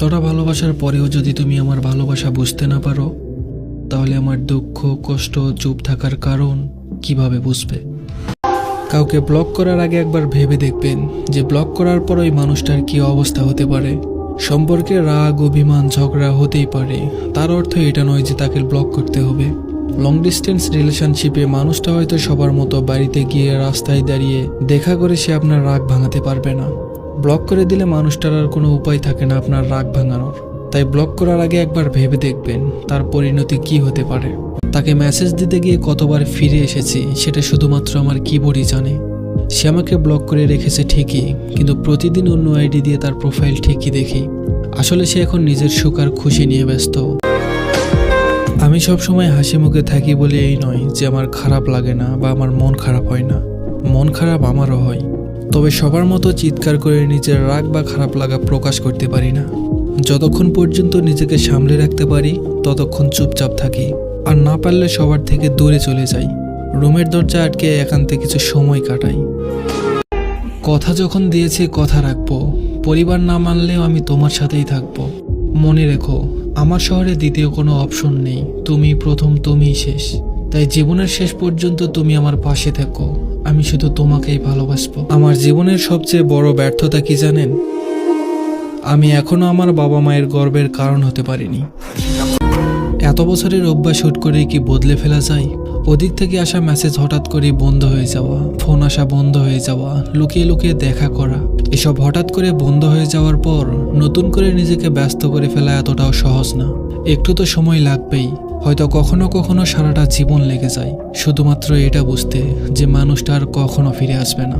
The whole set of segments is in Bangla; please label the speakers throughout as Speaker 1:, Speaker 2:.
Speaker 1: এতটা ভালোবাসার পরেও যদি তুমি আমার ভালোবাসা বুঝতে না পারো, তাহলে আমার দুঃখ, কষ্ট, চুপ থাকার কারণ কীভাবে বুঝবে? কাউকে ব্লক করার আগে একবার ভেবে দেখবেন যে ব্লক করার পর ওই মানুষটার কি অবস্থা হতে পারে। সম্পর্কে রাগ, অভিমান, ঝগড়া হতেই পারে। তার অর্থ এটা নয় যে তাকে ব্লক করতে হবে। লং ডিস্টেন্স রিলেশনশিপে মানুষটা হয়তো সবার মতো বাড়িতে গিয়ে রাস্তায় দাঁড়িয়ে দেখা করে সে আপনার রাগ ভাঙাতে পারবে না। ব্লক করে দিলে মানুষটার আর কোনো উপায় থাকে না আপনার রাগ ভাঙানোর। তাই ব্লক করার আগে একবার ভেবে দেখবেন তার পরিণতি কি হতে পারে। তাকে মেসেজ দিতে গিয়ে কতবার ফিরে এসেছি, সেটা শুধুমাত্র আমার কিবোর্ডই জানে। সে আমাকে ব্লক করে রেখেছে ঠিকই, কিন্তু প্রতিদিন অন্য আইডি দিয়ে তার প্রোফাইল ঠিকই দেখি। আসলে সে এখন নিজের সুখ আর খুশি নিয়ে ব্যস্ত। আমি সব সময় হাসি মুখে থাকি বলে এই নয় যে আমার খারাপ লাগে না বা আমার মন খারাপ হয় না। মন খারাপ আমারও হয়। তবে সবার মতো চিৎকার করে নিজের রাগ বা খারাপ লাগা প্রকাশ করতে পারি না। যতক্ষণ পর্যন্ত নিজেকে সামলে রাখতে পারি, ততক্ষণ চুপচাপ থাকি। আর না পারলে সবার থেকে দূরে চলে যাই। রুমের দরজা আটকে একান্তে কিছু সময় কাটাই। কথা যখন দিয়েছি, কথা রাখব। পরিবার না মানলেও আমি তোমার সাথেই থাকব। মনে রেখো, আমার শহরে দ্বিতীয় কোনো অপশন নেই। তুমি প্রথম, তুমিই শেষ। তাই জীবনের শেষ পর্যন্ত তুমি আমার পাশে থাকো। আমি শুধু তোমাকেই ভালোবাসবো। আমার জীবনের সবচেয়ে বড় ব্যর্থতা কি জানেন? আমি এখনও আমার বাবা মায়ের গর্বের কারণ হতে পারিনি। এত বছরের অভ্যাস হুট করে কি বদলে ফেলা যায়? ওদিক থেকে আসা মেসেজ হঠাৎ করে বন্ধ হয়ে যাওয়া ফোন আসা বন্ধ হয়ে যাওয়া, লুকিয়ে লুকিয়ে দেখা করা। এসব হঠাৎ করে বন্ধ হয়ে যাওয়ার পর নতুন করে নিজেকে ব্যস্ত করে ফেলা এতটাও সহজ না। একটু তো সময় লাগবেই, হয়তো কখনো কখনো সারাটা জীবন লেগে যায়। শুধুমাত্র এটা বুঝতে যে মানুষটা আর কখনো ফিরে আসবে না।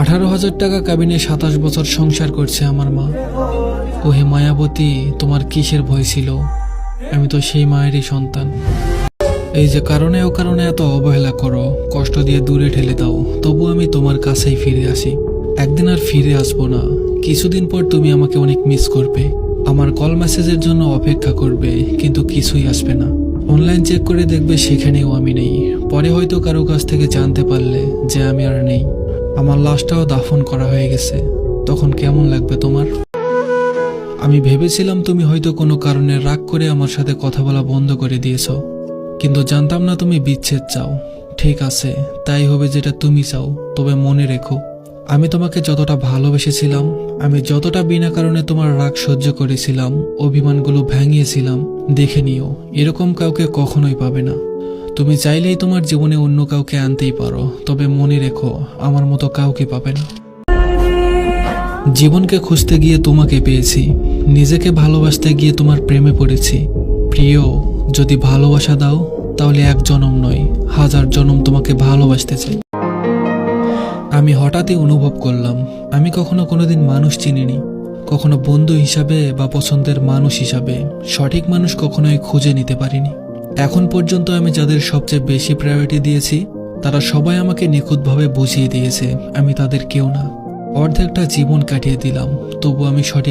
Speaker 1: আঠারো হাজার টাকা কাবিনে সাতাশ বছর সংসার করছে আমার মা। ওহে মায়াবতী, তোমার কিসের ভয় ছিল? আমি তো সেই মায়েরই সন্তান। এই যে কারণে ও কারণে এত অবহেলা করো, কষ্ট দিয়ে দূরে ঠেলে দাও, তবু আমি তোমার কাছেই ফিরে আসি। একদিন আর ফিরে আসব না। কিছুদিন পর তুমি আমাকে অনেক মিস করবে। আমার কল মেসেজের জন্য অপেক্ষা করবে, কিন্তু কিছুই আসবে না। অনলাইন চেক করে দেখবে সেখানেও আমি নেই। পরে হয়তো কারও কাছ থেকে জানতে পারলে যে আমি আর নেই। আমার লাশটাও দাফন করা হয়ে গেছে। তখন কেমন লাগবে তোমার? আমি ভেবেছিলাম তুমি হয়তো কোনো কারণে রাগ করে আমার সাথে কথা বলা বন্ধ করে দিয়েছ। কিন্তু জানতাম না তুমি বিচ্ছেদ চাও। ঠিক আছে, তাই হবে যেটা তুমি চাও, তবে মনে রেখো, আমি তোমাকে যতটা ভালোবেসেছিলাম, আমি যতটা বিনা কারণে তোমার রাগ সহ্য করেছিলাম, অভিমানগুলো ভেঙিয়েছিলাম দেখে নিও, এরকম কাউকে কখনোই পাবে না। তুমি চাইলেই তোমার জীবনে অন্য কাউকে আনতেই পারো, তবে মনে রেখো, আমার মতো কাউকে পাবে না। জীবনকে খুঁজতে গিয়ে তোমাকে পেয়েছি, নিজেকে ভালোবাসতে গিয়ে তোমার প্রেমে পড়েছি। প্রিয় যদি ভালোবাসা দাও, তাহলে এক জনম নয়, হাজার জনম তোমাকে ভালোবাসতে চাই। আমি হঠাৎই অনুভব করলাম, আমি কখনো কোনোদিন মানুষ চিনিনি, কখনো বন্ধু হিসাবে বা পছন্দের মানুষ হিসাবে, সঠিক মানুষ কখনোই খুঁজে নিতে পারিনি। এখন পর্যন্ত আমি যাদের সবচেয়ে বেশি প্রায়োরিটি দিয়েছি, তারা সবাই আমাকে নিখুঁতভাবে বুঝিয়ে দিয়েছে, আমি তাদের কেউ না। অর্ধেকটা জীবন কাটিয়ে দিলাম, তবু আমি সঠিক